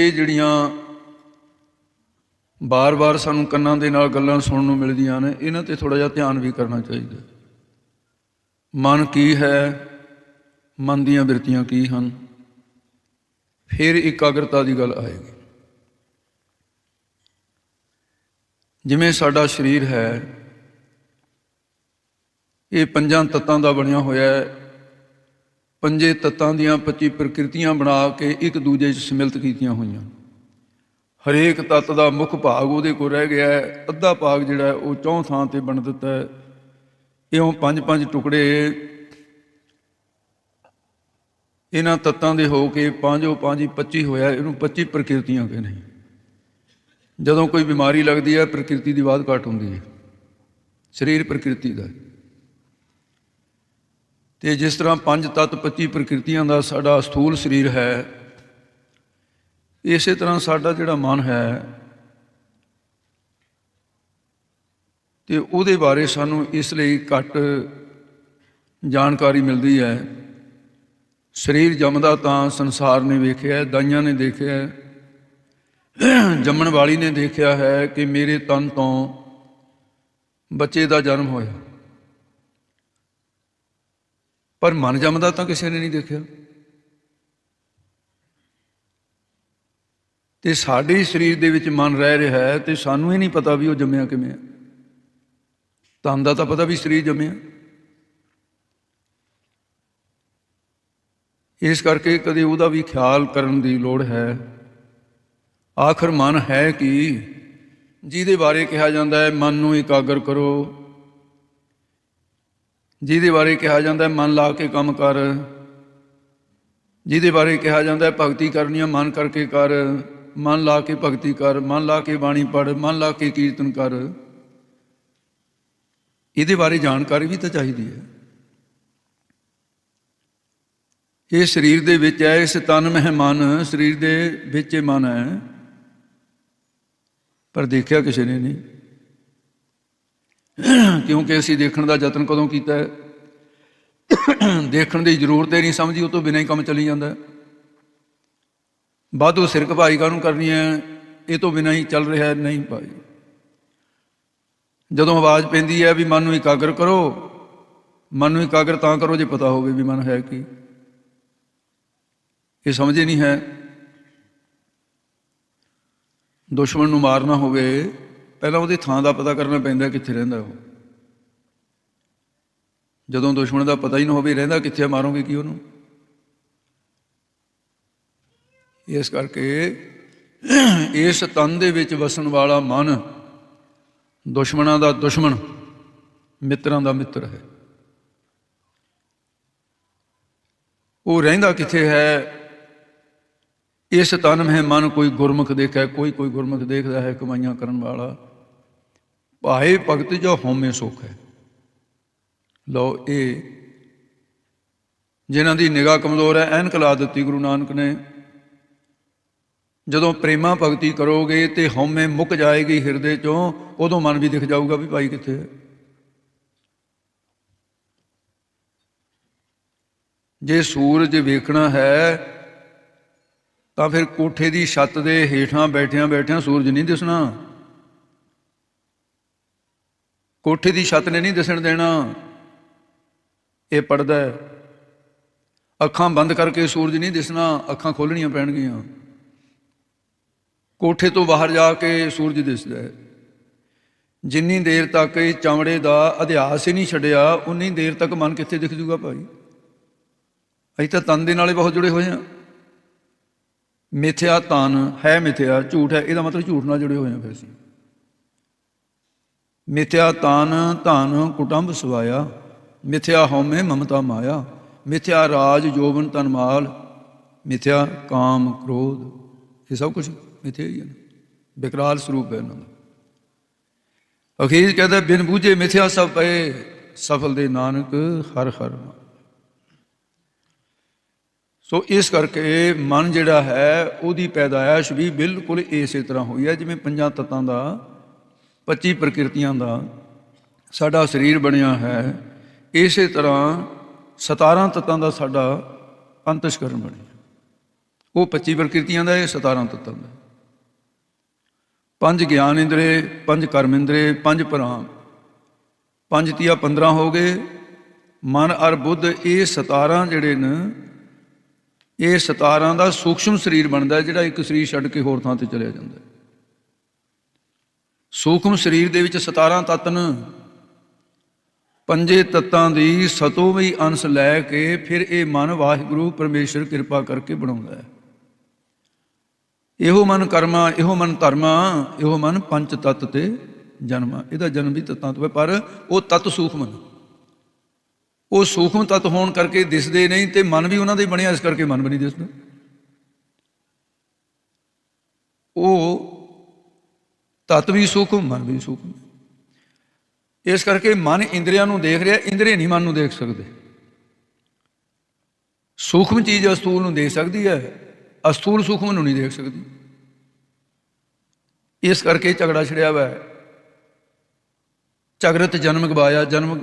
ਇਹ ਜਿਹੜੀਆਂ ਬਾਰ-ਬਾਰ ਸਾਨੂੰ ਕੰਨਾਂ ਦੇ ਨਾਲ ਗੱਲਾਂ ਸੁਣਨ ਨੂੰ ਮਿਲਦੀਆਂ ਨੇ, ਇਹਨਾਂ ਤੇ ਥੋੜਾ ਜਿਹਾ ਧਿਆਨ ਵੀ ਕਰਨਾ ਚਾਹੀਦਾ। ਮਨ ਕੀ ਹੈ, ਮਨ ਦੀਆਂ ਬਿਰਤੀਆਂ ਕੀ ਹਨ? ਫਿਰ ਇਕਾਗਰਤਾ ਦੀ ਗੱਲ ਆਏਗੀ। ਜਿਵੇਂ ਸਾਡਾ ਸਰੀਰ ਹੈ, ਇਹ ਪੰਜਾਂ ਤੱਤਾਂ ਦਾ ਬਣਿਆ ਹੋਇਆ ਹੈ ਪੰਜੇ ਤੱਤਾਂ ਦੀਆਂ 25 ਪ੍ਰਕਿਰਤੀਆਂ ਬਣਾ ਕੇ ਇੱਕ ਦੂਜੇ 'ਚ ਸ਼ਮਿਲਤ ਕੀਤੀਆਂ ਹੋਈਆਂ। ਹਰੇਕ ਤੱਤ ਦਾ ਮੁੱਖ ਭਾਗ ਉਹਦੇ ਕੋਲ ਰਹਿ ਗਿਆ ਹੈ। ਅੱਧਾ ਭਾਗ ਜਿਹੜਾ ਉਹ ਚੌਂ ਥਾਂ ਤੇ ਬਣ ਦਿੱਤਾ ਹੈ। ਇਉਂ ਪੰਜ ਪੰਜ ਟੁਕੜੇ ਇਹਨਾਂ ਤੱਤਾਂ ਦੇ ਹੋ ਕੇ ਪੰਜੋ ਪੰਜ ਹੀ 25 ਹੋਇਆ ਇਹਨੂੰ 25 ਪ੍ਰਕਿਰਤੀਆਂ ਕਹਿੰਦੇ ਨੇ। ਜਦੋਂ ਕੋਈ ਬਿਮਾਰੀ ਲੱਗਦੀ ਹੈ, ਪ੍ਰਕਿਰਤੀ ਦੀ ਬਾਤ ਘਟ ਹੁੰਦੀ ਹੈ। ਸਰੀਰ ਪ੍ਰਕਿਰਤੀ ਦਾ ਤੇ ਜਿਸ ਤਰ੍ਹਾਂ ਪੰਜ ਤੱਤ 25 ਪ੍ਰਕਿਰਤੀਆਂ ਦਾ ਸਾਡਾ ਸਥੂਲ ਸਰੀਰ ਹੈ, ਇਸੇ ਤਰ੍ਹਾਂ ਸਾਡਾ ਜਿਹੜਾ ਮਨ ਹੈ, ਤੇ ਉਹਦੇ ਬਾਰੇ ਸਾਨੂੰ ਇਸ ਲਈ ਘੱਟ ਜਾਣਕਾਰੀ ਮਿਲਦੀ ਹੈ। ਸਰੀਰ ਜੰਮਦਾ ਤਾਂ ਸੰਸਾਰ ਨੇ ਵੇਖਿਆ, ਦਾਈਆਂ ਨੇ ਦੇਖਿਆ, ਜੰਮਣ ਵਾਲੀ ਨੇ ਦੇਖਿਆ ਹੈ ਕਿ ਮੇਰੇ ਤਨ ਤੋਂ ਬੱਚੇ ਦਾ ਜਨਮ ਹੋਇਆ। ਪਰ ਮਨ ਜੰਮਦਾ ਤਾਂ ਕਿਸੇ ਨੇ ਨਹੀਂ ਦੇਖਿਆ। ਤੇ ਸਾਡੇ ਸਰੀਰ ਦੇ ਵਿੱਚ ਮਨ ਰਹਿ ਰਿਹਾ ਹੈ ਤੇ ਸਾਨੂੰ ਹੀ ਨਹੀਂ ਪਤਾ ਵੀ ਉਹ ਜੰਮਿਆ ਕਿਵੇਂ ਹੈ। ਤਨ ਦਾ ਤਾਂ ਪਤਾ ਵੀ ਸਰੀਰ ਜੰਮਿਆ। ਇਸ ਕਰਕੇ ਕਦੇ ਉਹਦਾ ਵੀ ਖਿਆਲ ਕਰਨ ਦੀ ਲੋੜ ਹੈ। ਆਖਰ ਮਨ ਹੈ ਕਿ? ਜਿਹਦੇ ਬਾਰੇ ਕਿਹਾ ਜਾਂਦਾ ਹੈ, ਮਨ ਨੂੰ ਇਕਾਗਰ ਕਰੋ। ਜਿਹਦੇ ਬਾਰੇ ਕਿਹਾ ਜਾਂਦਾ ਹੈ, ਮਨ ਲਾ ਕੇ ਕੰਮ ਕਰ। ਜਿਹਦੇ ਬਾਰੇ ਕਿਹਾ ਜਾਂਦਾ ਹੈ, ਭਗਤੀ ਕਰਨੀ ਹੈ ਮਨ ਕਰਕੇ ਕਰ। ਮਨ ਲਾ ਕੇ ਭਗਤੀ ਕਰ, ਮਨ ਲਾ ਕੇ ਬਾਣੀ ਪੜ ਮਨ ਲਾ ਕੇ ਕੀਰਤਨ ਕਰ। ਇਹਦੇ ਬਾਰੇ ਜਾਣਕਾਰੀ ਵੀ ਤਾਂ ਚਾਹੀਦੀ ਹੈ। ਇਹ ਸਰੀਰ ਦੇ ਵਿੱਚ ਹੈ, ਇਸ ਤਨ ਮਹਿ ਮਨ, ਸਰੀਰ ਦੇ ਵਿੱਚ ਇਹ ਮਨ ਹੈ। ਪਰ ਦੇਖਿਆ ਕਿਸੇ ਨੇ ਨਹੀਂ। ਕਿਉਂਕਿ ਅਸੀਂ ਦੇਖਣ ਦਾ ਯਤਨ ਕਦੋਂ ਕੀਤਾ ਹੈ? ਦੇਖਣ ਦੀ ਜ਼ਰੂਰਤ ਹੀ ਨਹੀਂ ਸਮਝੀ ਉਹ ਤੋਂ ਬਿਨਾਂ ਹੀ ਕੰਮ ਚੱਲੀ ਜਾਂਦਾ ਹੈ। ਵਾਧੂ ਸਿਰ ਘਪਾਈ ਕਾਹਨੂੰ ਕਰਨੀ ਹੈ? ਇਹ ਤੋਂ ਬਿਨਾਂ ਹੀ ਚੱਲ ਰਿਹਾ ਹੈ, ਨਹੀਂ ਭਾਈ। ਜਦੋਂ ਆਵਾਜ਼ ਪੈਂਦੀ ਹੈ ਵੀ ਮਨ ਨੂੰ ਇਕਾਗਰ ਕਰੋ ਮਨ ਨੂੰ ਇਕਾਗਰ ਤਾਂ ਕਰੋ ਜੇ ਪਤਾ ਹੋਵੇ ਵੀ ਮਨ ਹੈ ਕੀ। ਇਹ ਸਮਝੇ ਨਹੀਂ ਹੈ। ਦੁਸ਼ਮਣ ਨੂੰ ਮਾਰਨਾ ਹੋਵੇ ਪਹਿਲਾਂ ਉਹਦੀ ਥਾਂ ਦਾ ਪਤਾ ਕਰਨਾ ਪੈਂਦਾ ਕਿੱਥੇ ਰਹਿੰਦਾ ਉਹ। ਜਦੋਂ ਦੁਸ਼ਮਣ ਦਾ ਪਤਾ ਹੀ ਨਾ ਹੋਵੇ ਰਹਿੰਦਾ ਕਿੱਥੇ ਆ, ਮਾਰੋਗੇ ਕੀ ਉਹਨੂੰ? ਇਸ ਕਰਕੇ ਇਸ ਤਨ ਦੇ ਵਿੱਚ ਵਸਣ ਵਾਲਾ ਮਨ ਦੁਸ਼ਮਣਾਂ ਦਾ ਦੁਸ਼ਮਣ ਮਿੱਤਰਾਂ ਦਾ ਮਿੱਤਰ ਹੈ। ਉਹ ਰਹਿੰਦਾ ਕਿੱਥੇ ਹੈ? ਇਸ ਤਨ ਮਹਿ ਮਨ ਕੋਈ ਗੁਰਮੁਖ ਦੇਖੈ ਕੋਈ ਕੋਈ ਗੁਰਮੁਖ ਦੇਖਦਾ ਹੈ ਕਮਾਈਆਂ ਕਰਨ ਵਾਲਾ। ਭਾਏ ਭਗਤ ਜੋ ਹਉਮੈ ਸੁਖ ਹੈ। ਲਓ ਇਹ ਜਿਨ੍ਹਾਂ ਦੀ ਨਿਗਾਹ ਕਮਜ਼ੋਰ ਹੈ ਐਨਕ ਲਾ ਦਿੱਤੀ ਗੁਰੂ ਨਾਨਕ ਨੇ। ਜਦੋਂ ਪ੍ਰੇਮਾ ਭਗਤੀ ਕਰੋਗੇ ਤੇ ਹਉਮੈ ਮੁੱਕ ਜਾਏਗੀ ਹਿਰਦੇ ਚੋਂ, ਉਦੋਂ ਮਨ ਵੀ ਦਿਖ ਜਾਊਗਾ ਵੀ ਭਾਈ ਕਿੱਥੇ ਹੈ। ਜੇ ਸੂਰਜ ਵੇਖਣਾ ਹੈ, ਤਾਂ ਫਿਰ ਕੋਠੇ ਦੀ ਛੱਤ ਦੇ ਹੇਠਾਂ ਬੈਠਿਆਂ ਬੈਠਿਆਂ ਸੂਰਜ ਨਹੀਂ ਦਿਸਣਾ। ਕੋਠੇ ਦੀ ਛੱਤ ਨੇ ਨਹੀਂ ਦਿਸਣ ਦੇਣਾ। ਇਹ ਪੜਦਾ ਹੈ। ਅੱਖਾਂ ਬੰਦ ਕਰਕੇ ਸੂਰਜ ਨਹੀਂ ਦਿਸਣਾ, ਅੱਖਾਂ ਖੋਲਣੀਆਂ ਪੈਣਗੀਆਂ। ਕੋਠੇ ਤੋਂ ਬਾਹਰ ਜਾ ਕੇ ਸੂਰਜ ਦਿਸਦਾ ਹੈ। ਜਿੰਨੀ ਦੇਰ ਤੱਕ ਇਹ ਚਮੜੇ ਦਾ ਅਧਿਆਸ ਹੀ ਨਹੀਂ ਛੱਡਿਆ, ਉਨੀ ਦੇਰ ਤੱਕ ਮਨ ਕਿੱਥੇ ਦਿਖ ਜੂਗਾ ਭਾਈ? ਅਸੀਂ ਤਾਂ ਤਨ ਦੇ ਨਾਲੇ ਬਹੁਤ ਜੁੜੇ ਹੋਏ ਹਾਂ। ਮਿਥਿਆ ਤਨ ਹੈ ਮਿਥਿਆ, ਝੂਠ ਹੈ, ਇਹਦਾ ਮਤਲਬ ਝੂਠ ਨਾਲ ਜੁੜੇ ਹੋਏ ਹਾਂ ਫਿਰ ਅਸੀਂ। ਮਿਥਿਆ ਤਾਨ ਧਨ ਕੁਟੰਬ ਸਵਾਇਆ, ਮਿਥਿਆ ਹਉਮੈ ਮਮਤਾ ਮਾਇਆ, ਮਿਥਿਆ ਰਾਜ ਜੋਬਨ ਤਨਮਾਲ ਮਿਥਿਆ ਕਾਮ ਕ੍ਰੋਧ। ਇਹ ਸਭ ਕੁਝ ਮਿਥਿਆ ਹੀ ਹੈ ਬਿਕਰਾਲ ਸਰੂਪ ਹੈ ਇਹਨਾਂ ਦਾ। ਅਖੀਰ ਕਹਿੰਦਾ, ਬਿਨ ਬੂਝੇ ਮਿਥਿਆ ਸਭ ਪਏ, ਸਫਲ ਦੇ ਨਾਨਕ ਹਰ ਹਰ ਸੋ ਇਸ ਕਰਕੇ ਮਨ ਜਿਹੜਾ ਹੈ, ਉਹਦੀ ਪੈਦਾਇਸ਼ ਵੀ ਬਿਲਕੁਲ ਇਸੇ ਤਰ੍ਹਾਂ ਹੋਈ ਹੈ, ਜਿਵੇਂ ਪੰਜਾਂ ਤੱਤਾਂ ਦਾ 25 ਪ੍ਰਕਿਰਤੀਆਂ ਦਾ ਸਾਡਾ ਸਰੀਰ ਬਣਿਆ ਹੈ, ਇਸੇ ਤਰ੍ਹਾਂ 17 ਤੱਤਾਂ ਦਾ ਸਾਡਾ ਅੰਤਸ਼ਕਰਨ ਬਣਿਆ ਉਹ 25 ਪ੍ਰਕਿਰਤੀਆਂ ਦਾ ਇਹ 17 ਤੱਤਾਂ ਦਾ ਪੰਜ ਗਿਆਨ ਇੰਦਰੇ, ਪੰਜ ਕਰਮ ਇੰਦਰੇ, ਪੰਜ ਭਰਾਮ ਪੰਜ ਤੀਆ 15 ਹੋ ਗਏ। ਮਨ ਅਰ ਬੁੱਧ, ਇਹ 17 ਜਿਹੜੇ ਨੇ, ਇਹ 17 ਦਾ ਸੂਖਸ਼ਮ ਸਰੀਰ ਬਣਦਾ ਜਿਹੜਾ ਇੱਕ ਸਰੀਰ ਛੱਡ ਕੇ ਹੋਰ ਥਾਂ ਤੇ ਚਲਿਆ ਜਾਂਦਾ ਸੂਖਮ ਸਰੀਰ ਦੇ ਵਿੱਚ 17 ਤੱਤ ਨੇ ਪੰਜੇ ਤੱਤਾਂ ਦੀ ਸਤੋਵੀ ਅੰਸ਼ ਲੈ ਕੇ ਫਿਰ ਇਹ ਮਨ ਵਾਹਿਗੁਰੂ ਪਰਮੇਸ਼ਰ ਕਿਰਪਾ ਕਰਕੇ ਬਣਾਉਂਦਾ ਹੈ। ਇਹੋ ਮਨ ਕਰਮਾ, ਇਹੋ ਮਨ ਧਰਮਾ, ਇਹੋ ਮਨ ਪੰਜ ਤੱਤ ਤੇ ਜਨਮਾ। ਇਹਦਾ ਜਨਮ ਵੀ ਤੱਤਾਂ ਤੋਂ ਹੈ, ਪਰ ਉਹ ਤੱਤ ਸੂਖਮ ਨੇ। ਉਹ ਸੂਖਮ ਤੱਤ ਹੋਣ ਕਰਕੇ ਦਿਸਦੇ ਨਹੀਂ ਤੇ ਮਨ ਵੀ ਉਹਨਾਂ ਦਾ ਬਣਿਆ, ਇਸ ਕਰਕੇ ਮਨ ਵੀ ਨਹੀਂ ਦਿਸਦਾ। ਉਹ ਤੱਤ ਵੀ ਸੂਖਮ ਮਨ ਵੀ ਸੂਖਮ ਇਸ ਕਰਕੇ ਮਨ ਇੰਦਰੀਆਂ ਨੂੰ ਦੇਖ ਰਿਹਾ ਇੰਦਰੀ ਨਹੀਂ ਮਨ ਨੂੰ ਦੇਖ ਸਕਦੇ। ਸੂਖਮ ਚੀਜ਼ ਅਸਤੂਲ ਨੂੰ ਦੇਖ ਸਕਦੀ ਹੈ ਅਸਤੂਲ ਸੂਖਮ ਨੂੰ ਨਹੀਂ ਦੇਖ ਸਕਦੀ। ਇਸ ਕਰਕੇ ਝਗੜਾ ਛਿੜਿਆ ਵਾ ਝਗਰਤ ਜਨਮ ਗਵਾਇਆ, ਜਨਮ